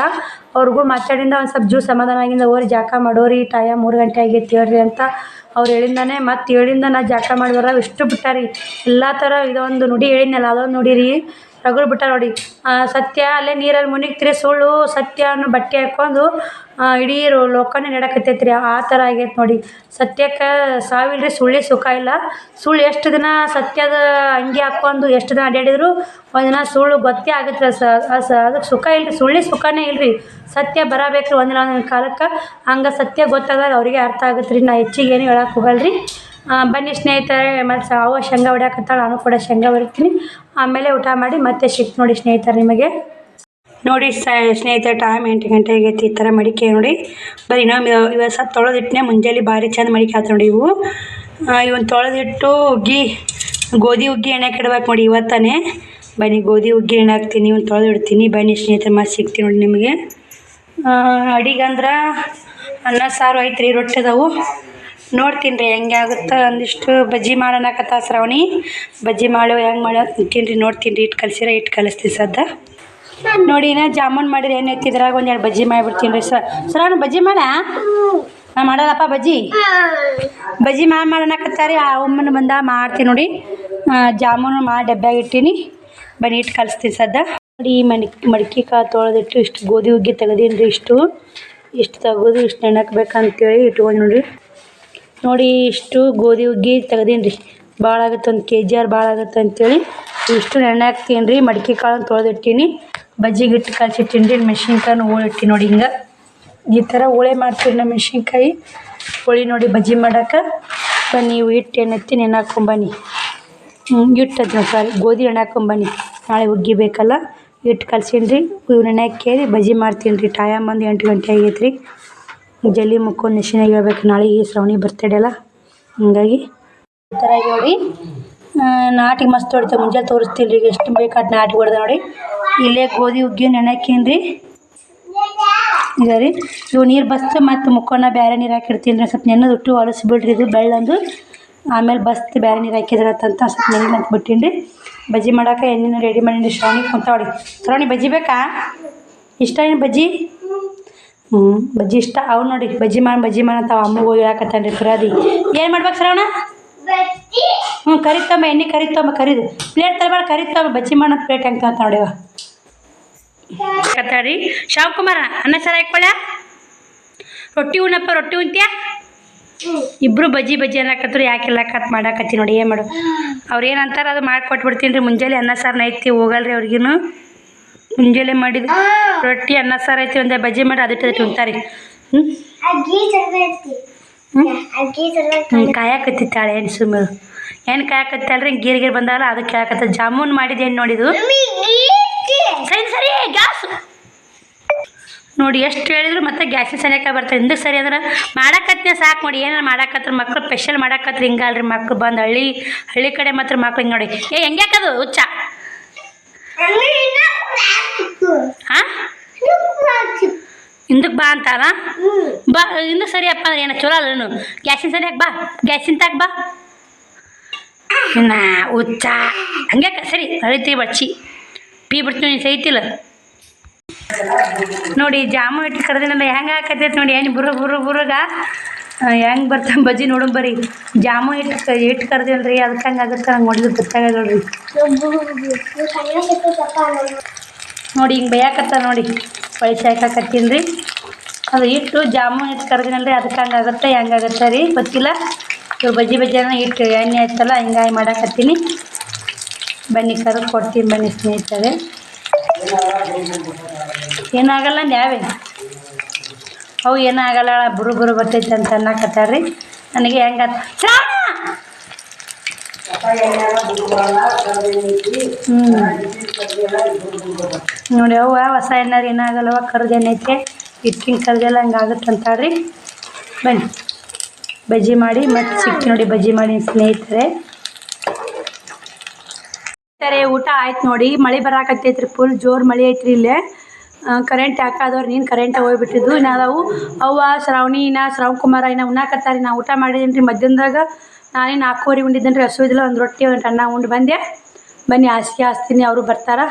ಅವ್ರಿಗೂ ಮಾತಾಡಿಂದ ಒಂದು ಸ್ವಲ್ಪ ಜೂ ಸಮಾಧಾನ ಆಗಿಂದ ಓರಿ ಜಾಕ ಮಾಡೋರಿ, ಟೈಮ್ ಮೂರು ಗಂಟೆ ಆಗೈತಿ ಹೇಳ್ರಿ ಅಂತ ಅವ್ರು ಹೇಳಿಂದಾನೆ. ಮತ್ತು ಹೇಳಿಂದ ನಾ ಜಾಕ ಮಾಡಿದ್ರ ಇಷ್ಟು ಬಿಟ್ಟಾರಿ. ಎಲ್ಲ ಥರ ಇದೊಂದು ನುಡಿ ಹೇಳಿದ್ನಲ್ಲ, ಅದೊಂದು ನುಡಿ ರೀ ರಗಡ್ ಬಿಟ್ಟ ನೋಡಿ ಸತ್ಯ, ಅಲ್ಲೇ ನೀರಲ್ಲಿ ಮುನಿಗ್ತಿರಿ, ಸುಳ್ಳು, ಸತ್ಯ ಅನ್ನೋ ಬಟ್ಟೆ ಹಾಕ್ಕೊಂಡು ಇಡೀ ಲೋಕನೇ ನಡಕತ್ತೈತ್ರಿ. ಆ ಥರ ಆಗೈತೆ ನೋಡಿ. ಸತ್ಯಕ್ಕೆ ಸಾವಿಲ್ರಿ ಸುಳ್ಳಿ ಸುಖ ಇಲ್ಲ. ಸುಳ್ಳು ಎಷ್ಟು ದಿನ ಸತ್ಯದ ಅಂಗಿ ಹಾಕ್ಕೊಂಡು ಎಷ್ಟು ದಿನ ಅಡ್ಡಾಡಿದ್ರು ಒಂದಿನ ಸುಳ್ಳು ಗೊತ್ತೇ ಆಗುತ್ತೆ ಸ ಅದಕ್ಕೆ ಸುಖ ಇಲ್ರಿ. ಸುಳ್ಳಿ ಸುಖನೇ ಇಲ್ರಿ. ಸತ್ಯ ಬರಬೇಕು ಒಂದಿನ ಒಂದಿನ ಕಾಲಕ್ಕೆ. ಹಂಗೆ ಸತ್ಯ ಗೊತ್ತಾದಾಗ ಅವರಿಗೆ ಅರ್ಥ ಆಗುತ್ತೆ ರೀ ನಾ ಹೆಚ್ಚಿಗೆ ಏನು ಹೇಳಕ್ಕೆ ಹೋಗಲ್ರಿ. ಬನ್ನಿ ಸ್ನೇಹಿತರೆ ಮತ್ತು ಅವ ಶೇಂಗಾ ಹೊಡ್ಯಾಕತ್ತಾಳ, ನಾನು ಕೂಡ ಶೇಂಗಾ ಹೊಡಿತೀನಿ ಆಮೇಲೆ ಊಟ ಮಾಡಿ ಮತ್ತೆ ಸಿಕ್ತು ನೋಡಿ ಸ್ನೇಹಿತರೆ ನಿಮಗೆ. ನೋಡಿ ಸ್ನೇಹಿತರೆ ಟೈಮ್ ಎಂಟು ಗಂಟೆ ಆಗೈತಿ ಈ ಥರ ಮಡಿಕೆ ನೋಡಿ. ಬರೀ ಇನ್ನೊಮ್ಮೆ ಇವತ್ತು ಸಹ ತೊಳೆದಿಟ್ಟನೆ ಮುಂಜಾನೆ ಭಾರಿ ಚಂದ ಮಡಿಕೆ ಆಯ್ತು ನೋಡಿ ಇವು. ಇವನ್ ತೊಳೆದಿಟ್ಟು ಉಗ್ಗಿ, ಗೋಧಿ ಹುಗ್ಗಿ ಎಣ್ಣೆ ಇಡ್ಬೇಕು ನೋಡಿ ಇವತ್ತಾನೆ. ಬನ್ನಿ, ಗೋಧಿ ಹುಗ್ಗಿ ಎಣ್ಣೆ ಹಾಕ್ತೀನಿ, ಇವ್ನು ತೊಳೆದಿಡ್ತೀನಿ. ಬನ್ನಿ ಸ್ನೇಹಿತರೆ, ಮತ್ತೆ ಸಿಗ್ತೀನಿ ನೋಡಿ ನಿಮಗೆ. ಅಡಿಗೆ ಅಂದ್ರೆ ಅನ್ನ, ಸಾರು ಐತ್ರಿ, ರೊಟ್ಟಿ ಅದಾವು. ನೋಡ್ತೀನಿ ರೀ ಹೆಂಗೆ ಆಗುತ್ತೆ ಒಂದಿಷ್ಟು ಬಜ್ಜಿ ಮಾಡೋಣಕತ್ತ ಶ್ರಾವಣಿ. ಬಜ್ಜಿ ಮಾಡು, ಹೆಂಗೆ ಮಾಡೋ ತಿಂತೀನಿ ರೀ ನೋಡ್ತೀನಿ ರೀ ಇಟ್ಟು ಕಲಿಸಿರ, ಇಟ್ಟು ಕಲಿಸ್ತೀನಿ ಸದ್ದ. ನೋಡಿ, ನಾ ಜಾಮೂನ್ ಮಾಡಿದ್ರೆ ಏನು ಇದ್ರಾಗ ಒಂದೆರಡು ಬಜ್ಜಿ ಮಾಡಿಬಿಡ್ತೀನಿ ರೀ ಸರ್ ಬಜ್ಜಿ ಮಾಡ? ನಾ ಮಾಡಲ್ಲಪ್ಪ ಬಜ್ಜಿ? ಬಜ್ಜಿ ಮಾಡಿ ಮಾಡೋಣಕತ್ತಾರೆ ಆ ಒಮ್ಮನ ಬಂದ ಮಾಡ್ತೀನಿ ನೋಡಿ. ಜಾಮೂನು ಮಾಡಿ ಡಬ್ಬ್ಯಾಗ ಇಟ್ಟೀನಿ. ಬನ್ನಿ, ಇಟ್ಟು ಕಲಿಸ್ತೀನಿ ಸದ್ದ. ನೋಡಿ, ಮಣಿ, ಮಡಿಕೆ ಕಾಳು ತೊಳೆದಿಟ್ಟು ಇಷ್ಟು ಗೋಧಿ ಹುಗ್ಗಿ ತೆಗೆದೀನಿ ರೀ ಇಷ್ಟು. ಇಷ್ಟು ತೆಗೆದು, ಇಷ್ಟು ನೆನಕ್ಬೇಕಂತೇಳಿ ಇಟ್ಕೊಂಡು ನೋಡಿರಿ. ನೋಡಿ ಇಷ್ಟು ಗೋಧಿ ಹುಗ್ಗಿ ತೆಗ್ದೀನಿ ರೀ ಭಾಳ ಆಗುತ್ತೆ ಒಂದು ಕೆ ಜಿ ಆರ್ ಭಾಳ ಆಗುತ್ತೆ ಅಂತೇಳಿ ಇಷ್ಟು ನೆನೆ ಹಾಕ್ತೀನಿ ರೀ ಮಡಿಕೆ ಕಾಳನ್ನು ತೊಳೆದಿಟ್ಟೀನಿ. ಬಜ್ಜಿಗೆ ಹಿಟ್ಟು ಕಲ್ಸಿಟ್ಟಿನಿ ರೀ ಮೆಣಸಿನ್ಕಾಯನ್ನು ಹೋಳಿಟ್ಟಿ ನೋಡಿ ಹಿಂಗೆ. ಈ ಥರ ಹೋಳೆ ಮಾಡ್ತೀವಿ ನಮ್ಮ ಮೆಣಸಿನ್ಕಾಯಿ ಹೋಳಿ ನೋಡಿ ಬಜ್ಜಿ ಮಾಡೋಕೆ. ಬನ್ನಿ, ನೀವು ಹಿಟ್ಟು ಎಣ್ಣೆ ಎತ್ತಿ ನೆನೆ ಹಾಕ್ಕೊಂಬನ್ನಿ ಹ್ಞೂ ಹಿಟ್ಟು ಅದನ್ನ ಸಾರಿ. ಗೋಧಿ ಎಣ್ಣೆ ಹಾಕ್ಕೊಂಬನ್ನಿ ನಾಳೆ ಹುಗ್ಗಿ ಬೇಕಲ್ಲ. ಹಿಟ್ಟು ಕಲ್ಸೀನಿ ರೀ ಇವು ನೆನೆ ಹಾಕಿ ಬಜ್ಜಿ ಮಾಡ್ತೀನಿ ರೀ ಟೈಮ್ ಬಂದು ಎಂಟು ಗಂಟೆ ಆಗೈತೆ ರೀ ಜಲ್ದಿ ಮುಕ್ಕೊಂಡು ಮಿಷಿನಾಗ ಹೇಳ್ಬೇಕು ಈ ಶ್ರವಣಿ ಬರ್ತಡೇ ಅಲ್ಲ. ಹಂಗಾಗಿ ಈ ಥರ ನೋಡಿ ನಾಟಿ ಮಸ್ತ್ ಹೊಡಿತಾವೆ ಮುಂಜಾನೆ ತೋರಿಸ್ತೀನಿ ರೀ ಎಷ್ಟು ಬೇಕಾದ ನಾಟಿ ಹೊಡೆದ ನೋಡಿ. ಇಲ್ಲೇ ಗೋಧಿ ಉಗ್ಗಿ ನೆನಕೀನಿ ರೀ ಈಗ ರೀ, ಇವು ನೀರು ಬಸ್ತು ಮತ್ತು ಮುಕ್ಕೋಣ ಬೇರೆ ನೀರು ಹಾಕಿರ್ತೀನಿ ರೀ ಸ್ವಲ್ಪ ನೆನೆದು ಹುಟ್ಟು ಹೊಲಸಿ ಬಿಡ್ರಿ ಇದು ಬೆಳ್ಳಂದು. ಆಮೇಲೆ ಬಸ್ತು ಬೇರೆ ನೀರು ಹಾಕಿದ್ರತ್ತಂತ ಸ್ವಲ್ಪ ನೆನೆ ಅಂತ ಬಿಟ್ಟಿನಿ ರೀ ಬಜ್ಜಿ ಮಾಡೋಕೆ ಎಣ್ಣೆನ ರೆಡಿ ಮಾಡಿನಿ ಶ್ರವಣಿ ಕುಂತಾವಡಿ ಶ್ರವಣಿ ಬಜ್ಜಿ ಬೇಕಾ? ಇಷ್ಟ ಏನು ಬಜ್ಜಿ? ಹ್ಞೂ ಬಜ್ಜಿ ಇಷ್ಟ. ಅವು ನೋಡಿ ಬಜ್ಜಿ ಮಾಡಿ ಬಜ್ಜಿ ಮಾಡಿ ಅಂತ ಅಮ್ಮಗೆ ಹೋಗಿ ಹೇಳಕತ್ತಾನ ರೀ ಫಿರಾದಿ ಏನು ಮಾಡ್ಬೇಕು ಶ್ರವಣ? ಹ್ಞೂ ಕರಿತಮ್ಮ ಎಣ್ಣೆ ಕರಿತಮ್ಮ ಕರಿದು. ಪ್ಲೇಟ್ ತರಬೇಡ ಕರಿತಮ್ಮ ಬಜ್ಜಿ ಮಾಡೋ ಪ್ಲೇಟ್ ಹೆಂಗೆ ಅಂತ ನೋಡಿವ ಕತ್ತಾರಿ ಶಿವಕುಮಾರ ಅನ್ನ ಸರ ಹಾಕೊಳ್ಳ ರೊಟ್ಟಿ ಉಣ್ಣಪ್ಪ ರೊಟ್ಟಿ ಉಣ್ತ್ಯಾ? ಇಬ್ರು ಬಜ್ಜಿ ಬಜ್ಜಿ ಅನ್ನಕತ್ರು ಯಾಕೆಲ್ಲ ಕತ್ ಮಾಡಾಕತ್ತಿ ನೋಡಿ ಏನು ಮಾಡು. ಅವ್ರು ಏನು ಅಂತಾರೆ ಅದು ಮಾಡಿ ಕೊಟ್ಬಿಡ್ತೀನಿ ರೀ ಮುಂಜಾನೆ ಅನ್ನ ಸಾರು ಐತಿ ಹೋಗಲ್ರಿ ಅವ್ರಿಗಿನ್ನು ಮುಂಜಾನೆ ಮಾಡಿದ ರೊಟ್ಟಿ ಅನ್ನ ಸಾರು ಐತಿ ಒಂದೇ ಬಜ್ಜಿ ಮಾಡಿ ಅದಿಟ್ಟು ಅದಿಟ್ಟು ಉಣ್ತಾರೆ. ಹ್ಞೂ ಕಾಯಕತ್ತಿತ್ತಾಳೆ ಏನು ಸುಮ್ಮನೆ ಏನು ಕಾಯಕತ್ತಲ್ರಿ ಗೀರ್ ಗೀರ್ ಬಂದಾಗಲ್ಲ ಅದಕ್ಕೆ ಕಾಯಕತ್ತ ಜಾಮೂನ್ ಮಾಡಿದ್ದೇನು ನೋಡಿದು? ಸರಿ ಸರಿ ಗ್ಯಾಸ್. ನೋಡಿ ಎಷ್ಟು ಹೇಳಿದ್ರು ಮತ್ತೆ ಗ್ಯಾಸಿನ ಸರಿಯಾಕ ಬರ್ತಾರೆ ಹಿಂದಕ್ಕೆ ಸರಿ ಅಂದ್ರೆ ಮಾಡಕತ್ತೆ ಸಾಕು ನೋಡಿ ಏನಾರು ಮಾಡಾಕತ್ರ ಮಕ್ಳು ಸ್ಪೆಷಲ್ ಮಾಡಾಕತ್ರ ಹಿಂಗಲ್ರಿ ಮಕ್ಳು ಬಂದು ಹಳ್ಳಿ ಹಳ್ಳಿ ಕಡೆ ಮಾತ್ರ ಮಕ್ಳು ಹಿಂಗೆ ನೋಡಿ. ಏ ಹೆಂಗ್ಯಾಕದು ಹುಚ್ಚ? ಹಿಂದಕ್ಕೆ ಬಾ ಅಂತಾರ? ಬಾ ಹಿಂದಕ್ಕೆ ಸರಿಯಪ್ಪ ಅಂದ್ರೆ ಏನು ಚಲೋ ಅಲ್ಲ ಗ್ಯಾಸಿನ ಸರಿಯಾಗಿ ಬಾ, ಗ್ಯಾಸಿನ ತಾಕ ಬಾ. ನಾ ಉಚ್ಚ ಹಂಗ್ಯಾಕ? ಸರಿ ಅಳಿತೀವಿ ಬಚ್ಚಿ ಪೀ ಬಿಡ್ತೀನಿ ನೀನು ಸೈತಿಲ್ಲ ನೋಡಿ ಜಾಮು ಇಟ್ಟು ಕರೆದಿನಲ್ಲ, ಹೆಂಗೆ ಹಾಕತೈತೆ ನೋಡಿ, ಏನು ಬುರು ಬುರು ಬುರುಗ ಹೆಂಗೆ ಬರ್ತಾನೆ ಬಜ್ಜಿ ನೋಡೋಣ ಬರ್ರಿ. ಜಾಮು ಹಿಟ್ಟು ಹಿಟ್ಟು ಕರ್ದಿವಲ್ಲ ರೀ ಅದಕ್ಕೆ ಹಂಗೆ ಆಗುತ್ತೆ ನಂಗೆ ನೋಡಿದ್ರೆ ಗೊತ್ತಾಗಲ್ಲ ನೋಡ್ರಿ ನೋಡಿ ಹಿಂಗೆ ಬೇಯಕತ್ತ ನೋಡಿ. ಪಳಿಸಿ ಹಾಕಕತ್ತೀನಿ ರೀ ಅದು ಇಟ್ಟು ಜಾಮೂನ್ ಹಿಟ್ಟು ಕರ್ದಿನಲ್ಲ ರೀ ಅದಕ್ಕೆ ಹಂಗೆ ಆಗುತ್ತೆ, ಹೆಂಗೆ ಆಗುತ್ತೆ ರೀ ಗೊತ್ತಿಲ್ಲ. ಇವ್ರು ಬಜ್ಜಿ ಬಜ್ಜಿನ ಹಿಟ್ಟು ಎಣ್ಣೆ ಆಯ್ತಲ್ಲ ಹಿಂಗಾಗಿ ಮಾಡಾಕತ್ತೀನಿ. ಬನ್ನಿ ಕರೆದು ಕೊಡ್ತೀನಿ ಬನ್ನಿ ಸ್ನೇಹಿತರೆ. ಏನಾಗಲ್ಲ ಯಾವೇ ಅವು ಏನಾಗಲ್ಲ ಬುರು ಬುರು ಬರ್ತೈತೆ ಅಂತ ಅನ್ನಕತ್ತಾರ್ರಿ. ನನಗೆ ಹೆಂಗೆ ಹ್ಞೂ ನೋಡಿ ಅವ ಹೊಸ ಏನಾರು ಏನಾಗಲ್ಲವ ಕರ್ದೇನೈತೆ ಇಟ್ಕಿನ ಕರ್ದೆಲ್ಲ ಹಂಗೆ ಆಗುತ್ತೆ ಅಂತಾಳ್ರಿ ಬನ್ನಿ. ಬಜ್ಜಿ ಮಾಡಿ, ಮತ್ತೆ ಸಿಕ್ತಿ ನೋಡಿ, ಬಜ್ಜಿ ಮಾಡಿ ಸ್ನೇಹಿತರೆ. ಸ್ನೇಹಿತರೆ, ಊಟ ಆಯ್ತು ನೋಡಿ. ಮಳೆ ಬರಾಕತ್ತೈತ್ರಿ ಫುಲ್ ಜೋರು ಮಳೆ ಐತ್ರಿ ಇಲ್ಲೇ. ಕರೆಂಟ್ ಹಾಕಾದವ್ರು ನೀನು ಕರೆಂಟ್ ಹೋಗ್ಬಿಟ್ಟಿದ್ದು? ನಾವು ಅವ್ವ, ಶ್ರಾವಣಿ, ಇನ್ನ ಶ್ರಾವಣ್ ಕುಮಾರ ಇನ್ನ ಉಣ್ಣಾಕತ್ತಾರೆ ನಾ ಊಟ ಮಾಡಿದ್ದೀನಿ ರೀ ಮಧ್ಯಾಹ್ನದಾಗ? ನಾನೇ ನಾಲ್ಕೂವರೆ ಉಂಡಿದ್ದೇನೆ ರೀ ಹಸುವಿದಿಲ್ಲ ಒಂದು ರೊಟ್ಟಿ, ಒಂದು ಅನ್ನ ಉಂಡು ಬಂದೆ. ಬನ್ನಿ, ಹಾಸಿಗೆ ಹಾಸ್ತೀನಿ, ಅವರು ಬರ್ತಾರೆ.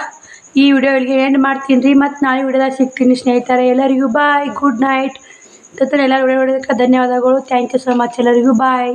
ಈ ವಿಡಿಯೋ ಇಲ್ಲಿಗೆ ಎಂಡ್ ಮಾಡ್ತೀನಿ ರೀ ಮತ್ತು ನಾಳೆ ವಿಡಿಯೋದಾಗ ಸಿಗ್ತೀನಿ ಸ್ನೇಹಿತರೆ. ಎಲ್ಲರಿಗೂ ಬಾಯ್ ಗುಡ್ ನೈಟ್ ಜೊತೆ ಎಲ್ಲರೂ ವಿಡಿಯೋ ನೋಡೋದಕ್ಕೆ ಧನ್ಯವಾದಗಳು. ಥ್ಯಾಂಕ್ ಯು ಸೊ ಮಚ್ ಎಲ್ಲರಿಗೂ ಬಾಯ್